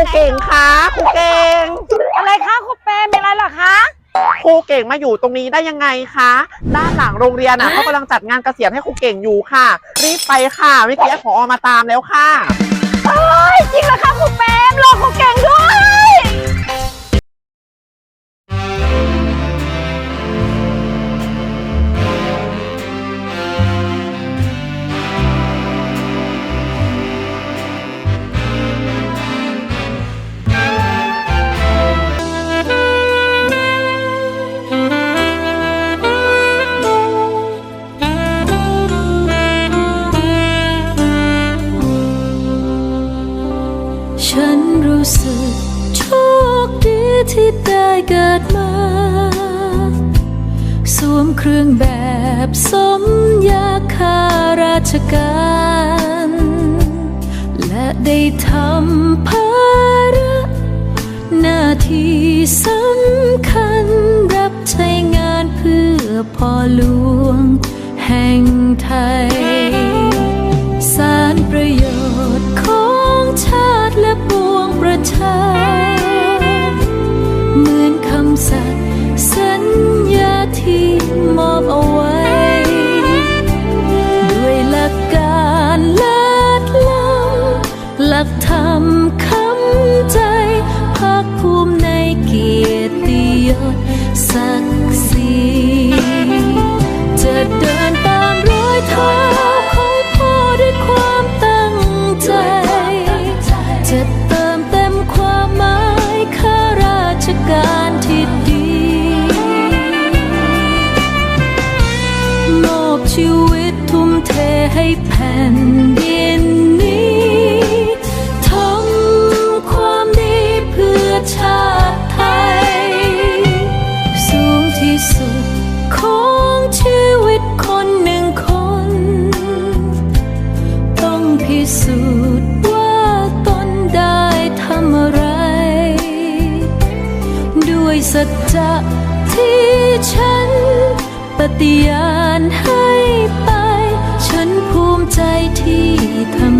รูเก่งคะครูเก่ง อะไรคะครูเปรมเป็นอะไรเหรอคะครูเก่งมาอยู่ตรงนี้ได้ยังไงคะ ด้านหลังโรงเรียนอะเขากำลังจัดงานเกษียณให้ครูเก่งอยู่ค่ะ รีบไปค่ะเมื่อกี้ผอมาตามแล้วค่ะเอ้ยจริงเหรอคะครูเปรมรอครูเก่งด้วย แบบสมยาคาราชการ และได้ทำภาระหน้าที่สำคัญรับใช้งานเพื่อพ่อหลวงแห่งไทย ลักธรรมคำใจภาคภูมิในเกียรติยศศักดิ์ศรีจะเดินตามรอยเท้าของพ่อด้วยความตั้งใจ จะเติมเต็มความหมายข้าราชการที่ดีมอบชีวิตทุ่มเทให้แผ่นดิน ฏิญาณให้ไป ฉันภูมิใจที่ทำ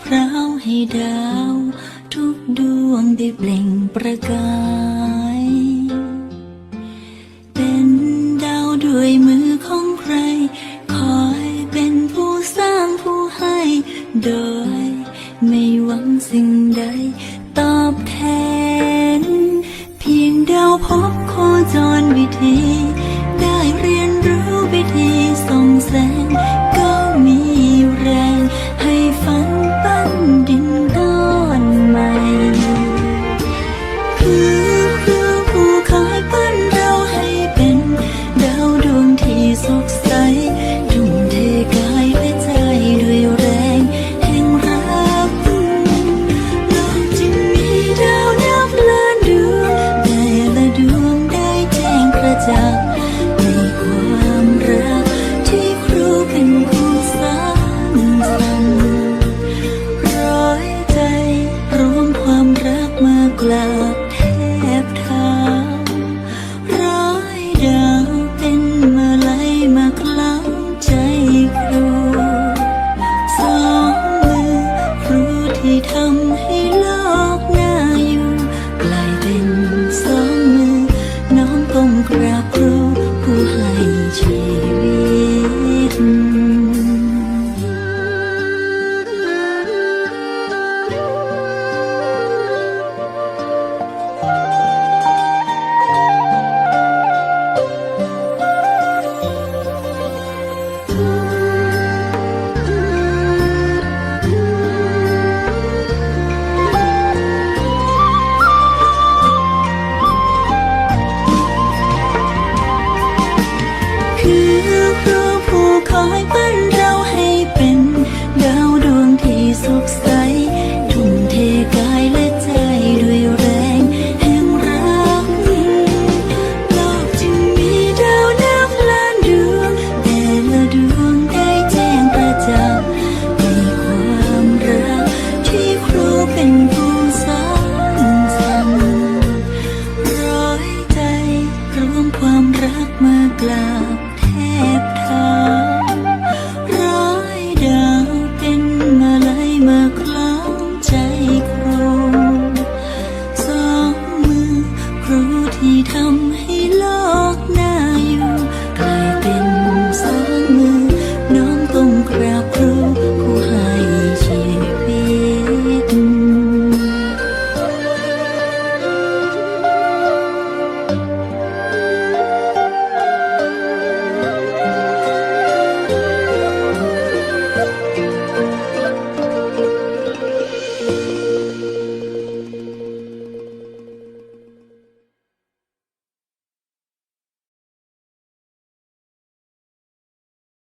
แพราวให้ดาว ทุกดวงได้เปล่งประกาย เป็นดาวด้วยมือของใคร คอยเป็นผู้สร้างผู้ให้ โดย ไม่หวังสิ่งใดตอบแทน